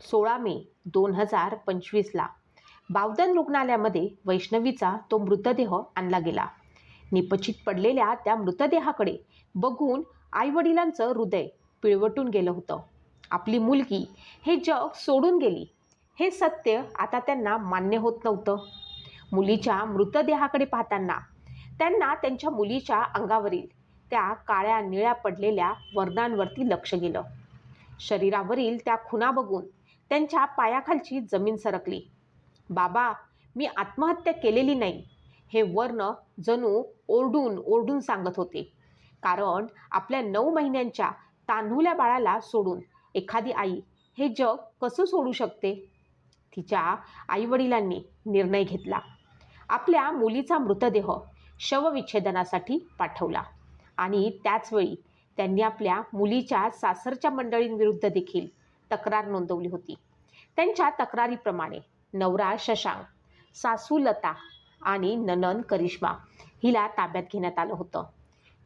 सोळा मे दोन हजार पंचवीसला. बावधन रुग्णालयामध्ये वैष्णवीचा तो मृतदेह आणला गेला. निपचित पडलेल्या त्या मृतदेहाकडे बघून आईवडिलांचं हृदय पिळवटून गेलं होतं. आपली मुलगी हे जग सोडून गेली. हे सत्य आता त्यांना मान्य होत नव्हतं. मुलीच्या मृतदेहाकडे पाहताना त्यांना त्यांच्या मुलीच्या अंगावरील त्या काळ्या निळ्या पडलेल्या वर्णांवरती लक्ष गेलं. शरीरावरील त्या खुणा बघून त्यांच्या पायाखालची जमीन सरकली. बाबा मी आत्महत्या केलेली नाही हे वर्ण जणू ओरडून ओरडून सांगत होते. कारण आपल्या नऊ महिन्यांच्या तान्हुल्या बाळाला सोडून एखादी आई हे जग कसं सोडू शकते? तिच्या आईवडिलांनी निर्णय घेतला. आपल्या मुलीचा मृतदेह शवविच्छेदनासाठी पाठवला आणि त्याचवेळी त्यांनी आपल्या मुलीच्या सासरच्या मंडळींविरुद्ध देखील तक्रार नोंदवली होती. त्यांच्या तक्रारीप्रमाणे नवरा शशांक सासू लता आणि ननन करिश्मा हिला ताब्यात घेण्यात आलं होतं.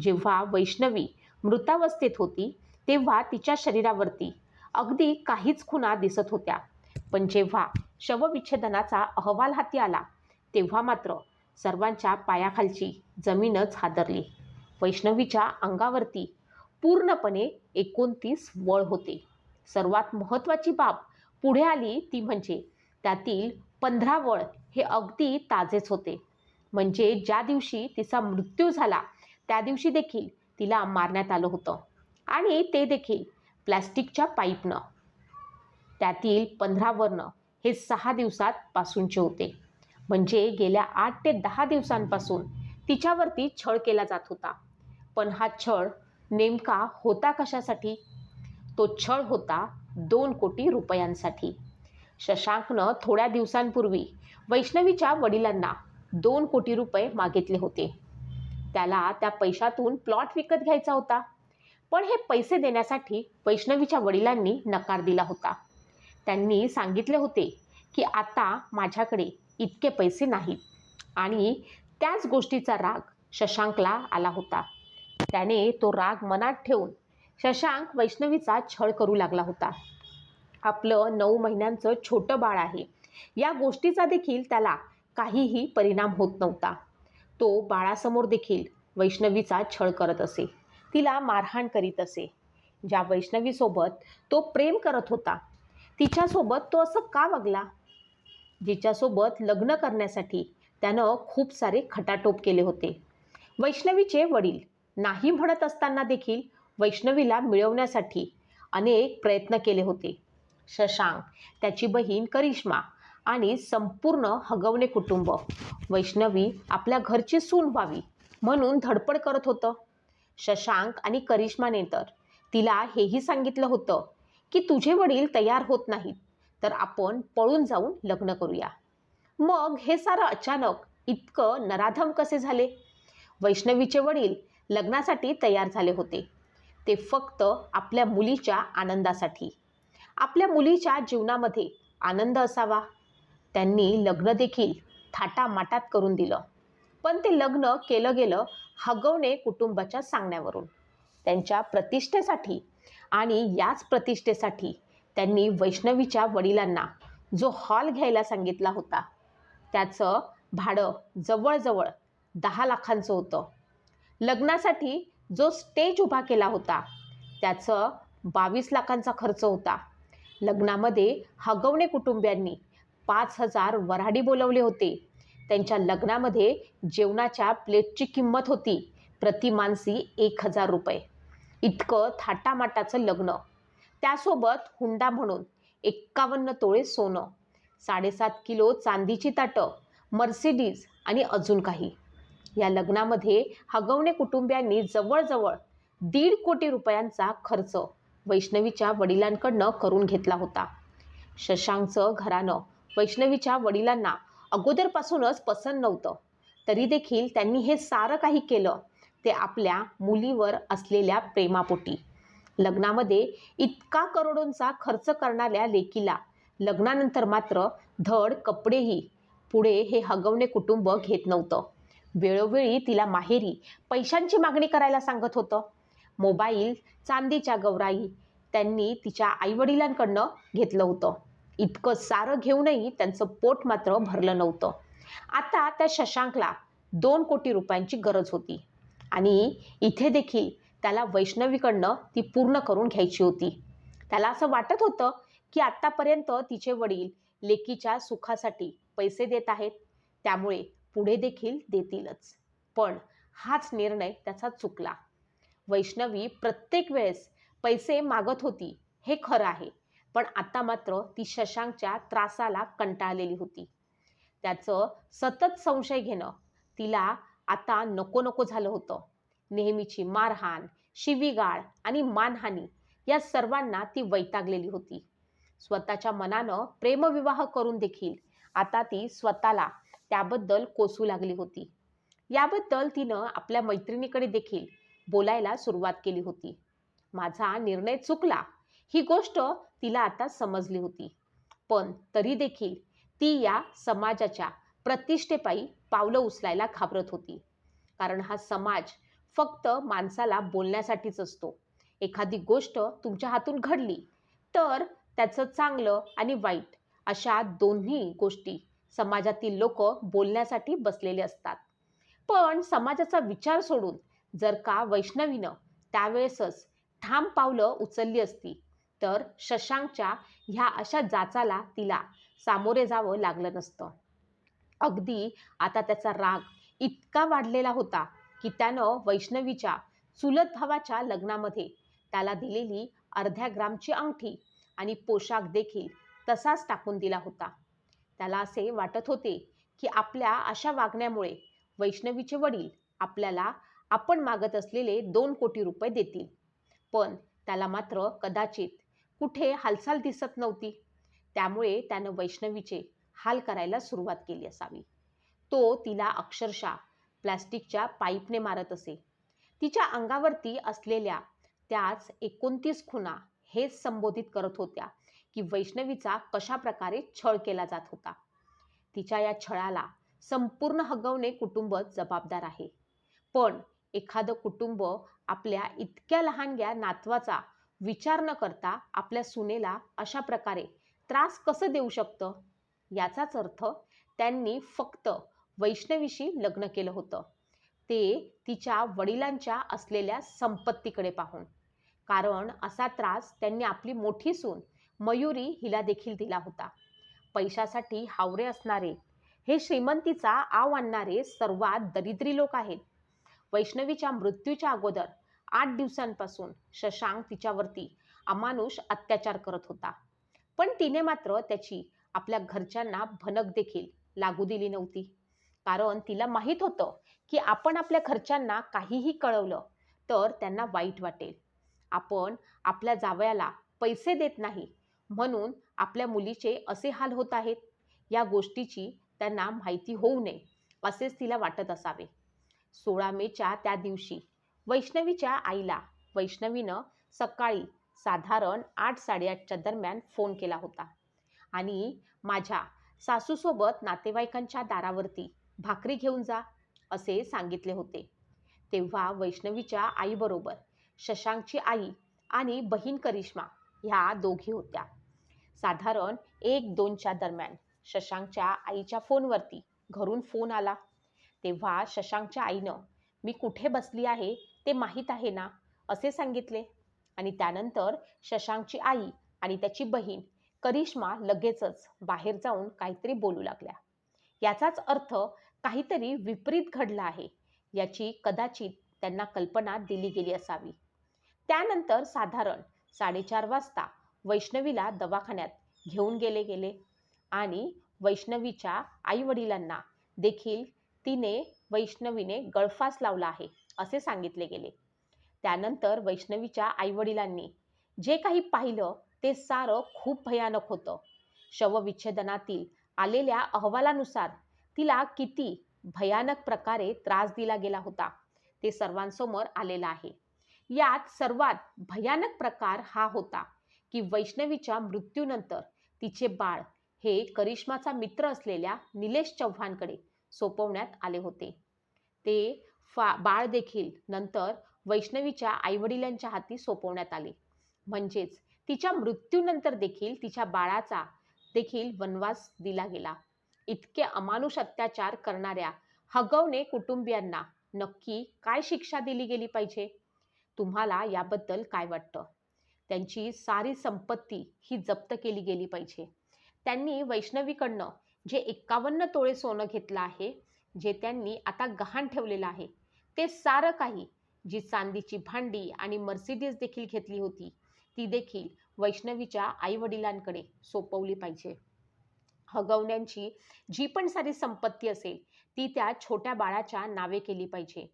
जेव्हा वैष्णवी मृतावस्थेत होती तेव्हा तिच्या शरीरावरती अगदी काहीच खुणा दिसत होत्या. पण जेव्हा शवविच्छेदनाचा अहवाल हाती आला तेव्हा मात्र सर्वांच्या पायाखालची जमीनच हादरली. वैष्णवीच्या अंगावरती पूर्णपणे एकोणतीस वळ होते. सर्वात महत्त्वाची बाब पुढे आली ती म्हणजे त्यातील पंधरा वळ हे अगदी ताजेच होते. म्हणजे ज्या दिवशी तिचा मृत्यू झाला त्या दिवशी देखील तिला मारण्यात आलं होतं. आणि ते देखील प्लॅस्टिकच्या पाईपनं. त्यातील पंधरा हे सहा दिवसात पासूनचे होते. म्हणजे गेल्या आठ ते दहा दिवसांपासून तिच्यावरती छळ केला जात होता. पण हा छळ नेमका होता कशासाठी? तो छळ होता दोन कोटी रुपयांसाठी. शशांकनं थोड्या दिवसांपूर्वी वैष्णवीच्या वडिलांना दोन कोटी रुपये मागितले होते. त्याला त्या पैशातून प्लॉट विकत घ्यायचा होता. पण हे पैसे देण्यासाठी वैष्णवीच्या वडिलांनी नकार दिला होता. त्यांनी सांगितले होते की आता माझ्याकडे इतके पैसे नाहीत. आणि त्याच गोष्टीचा राग शशांकला आला होता. त्याने तो राग मनात ठेवून शशांक वैष्णवीचा छळ करू लागला होता. आपलं नऊ महिन्यांचं छोटं बाळ आहे. या गोष्टीचा देखील त्याला काहीही परिणाम होत नव्हता. तो बाळासमोर देखील वैष्णवीचा छळ करत असे. तिला मारहाण करीत असे. ज्या वैष्णवीसोबत तो प्रेम करत होता तिच्यासोबत तो असं का वागला? जिच्यासोबत लग्न करण्यासाठी त्यानं खूप सारे खटाटोप केले होते. वैष्णवीचे वडील नाही म्हणत असताना देखील वैष्णवीला मिळवण्यासाठी अनेक प्रयत्न केले होते. शशांक त्याची बहीण करिश्मा आणि संपूर्ण हगवणे कुटुंब. वैष्णवी आपल्या घरची सून व्हावी म्हणून धडपड करत होतं. शशांक आणि करिश्माने तर तिला हेही सांगितलं होतं की तुझे वडील तयार होत नाहीत तर आपण पळून जाऊन लग्न करूया. मग हे सारं अचानक इतकं नराधम कसे झाले? वैष्णवीचे वडील लग्नासाठी तयार झाले होते. ते फक्त आपल्या मुलीच्या आनंदासाठी. आपल्या मुलीच्या जीवनामध्ये आनंद असावा. त्यांनी लग्न देखील थाटामाटात करून दिलं. पण ते लग्न केलं गेलं हगवणे कुटुंबाच्या सांगण्यावरून. त्यांच्या प्रतिष्ठेसाठी आणि याच प्रतिष्ठेसाठी त्यांनी वैष्णवीच्या वडिलांना जो हॉल घ्यायला सांगितला होता त्याचं भाडं जवळजवळ दहा लाखांचं होतं. लग्नासाठी जो स्टेज उभा केला होता त्याचं बावीस लाखांचा खर्च होता. लग्नामध्ये हगवणे कुटुंबियांनी पाच हजार वऱ्हाडी बोलवले होते. त्यांच्या लग्नामध्ये जेवणाच्या प्लेटची किंमत होती प्रति मानसी एक हजार रुपये. इतकं थाटामाटाचं लग्न. त्यासोबत हुंडा म्हणून एक्कावन्न तोळे सोनं साडेसात किलो चांदीची ताटं मर्सिडीज आणि अजून काही. या लग्नामध्ये हगवणे कुटुंबियांनी जवळजवळ दीड कोटी रुपयांचा खर्च वैष्णवीच्या वडिलांकडनं करून घेतला होता. शशांकचं घरानं वैष्णवीच्या वडिलांना अगोदरपासूनच पसंत नव्हतं. तरी देखील त्यांनी हे सारं काही केलं ते आपल्या मुलीवर असलेल्या प्रेमापोटी. लग्नामध्ये इतका करोडोंचा खर्च करणाऱ्या लेकीला लग्नानंतर मात्र धड कपडेही पुढे हे हगवणे कुटुंब घेत नव्हतं. वेळोवेळी तिला माहेरी पैशांची मागणी करायला सांगत होतं. मोबाईल चांदीच्या गौराई त्यांनी तिच्या आईवडिलांकडनं घेतलं होतं. इतकं सारं घेऊनही त्यांचं पोट मात्र भरलं नव्हतं. आता त्या शशांकला दोन कोटी रुपयांची गरज होती आणि इथे देखील त्याला वैष्णवीकडनं ती पूर्ण करून घ्यायची होती. त्याला असं वाटत होतं की आत्तापर्यंत तिचे वडील लेकीच्या सुखासाठी पैसे देत आहेत. त्यामुळे पुढे देखील देतीलच. पण हाच निर्णय त्याचा चुकला. वैष्णवी प्रत्येक वेळेस पैसे मागत होती हे खरं आहे. पण आता मात्र ती शशांकच्या त्रासाला कंटाळलेली होती. त्याचं सतत संशय घेणं तिला आता नको नको झालं होतं. नेहमीची मारहाण शिवीगाळ आणि मानहानी या सर्वांना ती वैतागलेली होती. स्वतःच्या मनानं प्रेमविवाह करून देखील आता ती स्वतःला त्याबद्दल कोसू लागली होती. याबद्दल तिनं आपल्या मैत्रिणीकडे देखील बोलायला सुरुवात केली होती. माझा निर्णय चुकला. ही गोष्ट तिला आता समजली होती. पण तरी देखील ती या समाजाच्या प्रतिष्ठेपायी पावलं उचलायला घाबरत होती. कारण हा समाज फक्त माणसाला बोलण्यासाठीच असतो. एखादी गोष्ट तुमच्या हातून घडली तर त्याचं चांगलं आणि वाईट अशा दोन्ही गोष्टी समाजातील लोक बोलण्यासाठी बसलेले असतात. पण समाजाचा विचार सोडून जर का वैष्णवीनं त्यावेळेसच ठाम पावलं उचलली असती तर शशांकच्या ह्या अशा जाचाला तिला सामोरे जावं लागलं नसतं. अगदी आता त्याचा राग इतका वाढलेला होता की त्यानं वैष्णवीच्या चुलत भावाच्या लग्नामध्ये त्याला दिलेली अर्ध्या ग्रामची अंगठी आणि पोशाख देखील तसाच टाकून दिला होता. त्याला असे वाटत होते की आपल्या अशा वागण्यामुळे वैष्णवीचे वडील आपल्याला आपण मागत असलेले दोन कोटी रुपये देतील. पण त्याला मात्र कदाचित कुठे हालचाल दिसत नव्हती. त्यामुळे त्यानं वैष्णवीचे हाल करायला सुरुवात केली असावी. तो तिला अक्षरशः प्लॅस्टिकच्या पाईपने मारत असे. तिच्या अंगावरती असलेल्या त्याच एकोणतीस खुणा हेच संबोधित करत होत्या. की वैष्णवीचा कशा प्रकारे छळ केला जात होता. तिच्या या छळाला संपूर्ण हगवणे कुटुंब जबाबदार आहे. पण एखादं कुटुंब आपल्या इतक्या लहानग्या नातवाचा विचार न करता आपल्या सुनेला अशा प्रकारे त्रास कसं देऊ शकतं? याचाच अर्थ त्यांनी फक्त वैष्णवीशी लग्न केलं होतं. ते तिच्या वडिलांच्या असलेल्या संपत्तीकडे पाहून. कारण असा त्रास त्यांनी आपली मोठी सून मयुरी हिला देखील दिला होता. पैशासाठी हावरे असणारे हे श्रीमंतीचा आव आणणारे सर्वात दरिद्री लोक आहेत. वैष्णवीच्या मृत्यूच्या अगोदर आठ दिवसांपासून शशांक तिच्यावरती अमानुष अत्याचार करत होता. पण तिने मात्र त्याची आपल्या घरच्यांना भनक देखील लागू दिली नव्हती. कारण तिला माहीत होतं की आपण आपल्या घरच्यांना काहीही कळवलं तर त्यांना वाईट वाटेल. आपण आपल्या जावयाला पैसे देत नाही म्हणून आपल्या मुलीचे असे हाल होत आहेत. या गोष्टीची त्यांना माहिती होऊ नये असेच तिला वाटत असावे. सोळा मेच्या त्या दिवशी वैष्णवीच्या आईला वैष्णवीनं सकाळी साधारण आठ साडेआठच्या दरम्यान फोन केला होता आणि माझ्या सासूसोबत नातेवाईकांच्या दारावरती भाकरी घेऊन जा असे सांगितले होते. तेव्हा वैष्णवीच्या आईबरोबर शशांकची आई आणि बहीण करिश्मा ह्या दोघी होत्या. साधारण एक दोनच्या दरम्यान शशांकच्या आईच्या फोनवरती घरून फोन आला. तेव्हा शशांकच्या आईनं मी कुठे बसली आहे ते माहीत आहे ना? असे सांगितले. आणि त्यानंतर शशांकची आई आणि त्याची बहीण करिश्मा लगेचच बाहेर जाऊन काहीतरी बोलू लागल्या. याचाच अर्थ काहीतरी विपरीत घडला आहे याची कदाचित त्यांना कल्पना दिली गेली असावी. त्यानंतर साधारण साडेचार वाजता वैष्णवीला दवाखान्यात घेऊन गेले गेले आणि वैष्णवीच्या आईवडिलांना देखील तिने वैष्णवीने गळफास लावला आहे असे सांगितले गेले. त्यानंतर वैष्णवीच्या आईवडिलांनी जे काही पाहिलं ते सारं खूप भयानक होतं. शवविच्छेदनातील आलेल्या अहवालानुसार तिला किती भयानक प्रकारे त्रास दिला गेला होता ते सर्वांसमोर आलेला आहे. यात सर्वात भयानक प्रकार हा होता. की वैष्णवीच्या मृत्यूनंतर तिचे बाळ हे करिश्माचा मित्र असलेल्या निलेश चव्हाणकडे सोपवण्यात आले होते. ते फा बाळ देखील नंतर वैष्णवीच्या आईवडिलांच्या हाती सोपवण्यात आले. म्हणजेच तिच्या मृत्यूनंतर देखील तिच्या बाळाचा देखील वनवास दिला गेला. इतके अमानुष अत्याचार करणाऱ्या हगवणे कुटुंबियांना नक्की काय शिक्षा दिली गेली पाहिजे? तुम्हाला याबद्दल काय वाटतं? त्यांची सारी संपत्ती ही जप्त केली गेली पाहिजे. त्यांनी वैष्णवीकडनं जे एक्कावन्न तोळे सोनं घेतलं आहे जे त्यांनी आता गहाण ठेवलेलं आहे ते सारं काही जी चांदीची भांडी आणि मर्सिडीज देखील घेतली होती ती देखील वैष्णवीच्या आईवडिलांकडे सोपवली पाहिजे. हगवण्यांची जी पण सारी संपत्ती असेल ती त्या छोट्या बाळाच्या नावे केली पाहिजे.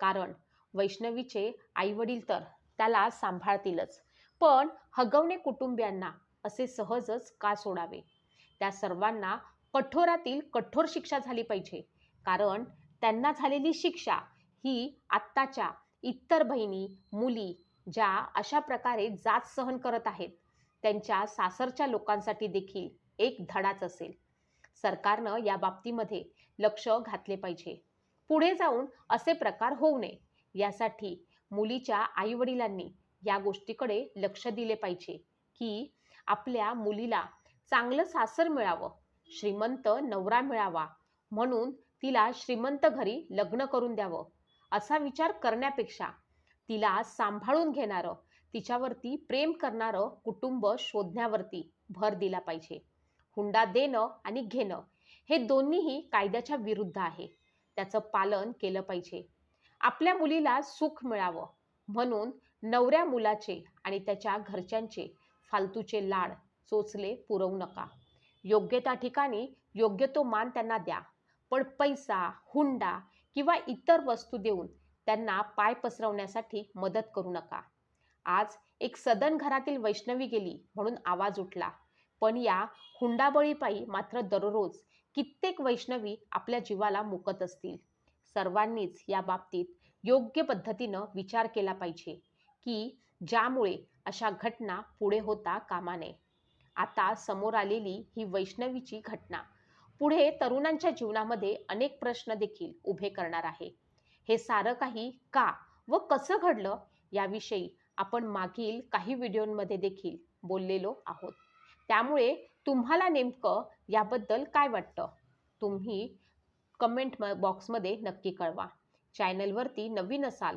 कारण वैष्णवीचे आईवडील तर त्याला सांभाळतीलच. पण हगवणे कुटुंबियांना असे सहजच का सोडावे? त्या सर्वांना कठोरातील कठोर शिक्षा झाली पाहिजे. कारण त्यांना झालेली शिक्षा ही आत्ताच्या इतर बहिणी मुली ज्या अशा प्रकारे जात सहन करत आहेत त्यांच्या सासरच्या लोकांसाठी देखील एक धडाच असेल. सरकारनं या बाबतीमध्ये लक्ष घातले पाहिजे. पुढे जाऊन असे प्रकार होऊ नये यासाठी मुलीच्या आईवडिलांनी या गोष्टीकडे लक्ष दिले पाहिजे की आपल्या मुलीला चांगलं सासर मिळावं श्रीमंत नवरा मिळावा म्हणून तिला श्रीमंत घरी लग्न करून द्यावं असा विचार करण्यापेक्षा तिला सांभाळून घेणारं तिच्यावरती प्रेम करणारं कुटुंब शोधण्यावरती भर दिला पाहिजे. हुंडा देणं आणि घेणं हे दोन्हीही कायद्याच्या विरुद्ध आहे. त्याचं पालन केलं पाहिजे. आपल्या मुलीला सुख मिळावं म्हणून नवऱ्या मुलाचे आणि त्याच्या घरच्यांचे फालतूचे लाड चोचले पुरवू नका. योग्य त्या ठिकाणी योग्य तो मान त्यांना द्या. पण पैसा हुंडा किंवा इतर वस्तू देऊन त्यांना पाय पसरवण्यासाठी मदत करू नका. आज एक सदन घरातील वैष्णवी गेली म्हणून आवाज उठला. पण या हुंडाबळीपायी मात्र दररोज कित्येक वैष्णवी आपल्या जीवाला मुकत असतील. सर्वांनीच या बाबतीत योग्य पद्धतीनं विचार केला पाहिजे. की ज्यामुळे अशा घटना पुढे होता कामा नये आता समोर आलेली ही वैष्णवीची घटना. पुढे तरुणांच्या जीवनामध्ये अनेक प्रश्न देखील उभे करणार आहे. हे सारं काही का व कसं घडलं याविषयी आपण मागील काही व्हिडिओंमध्ये देखील बोललेलो आहोत. त्यामुळे तुम्हाला नेमकं याबद्दल काय वाटतं? तुम्ही कमेंट म बॉक्समध्ये नक्की कळवा. चॅनलवरती नवीन असाल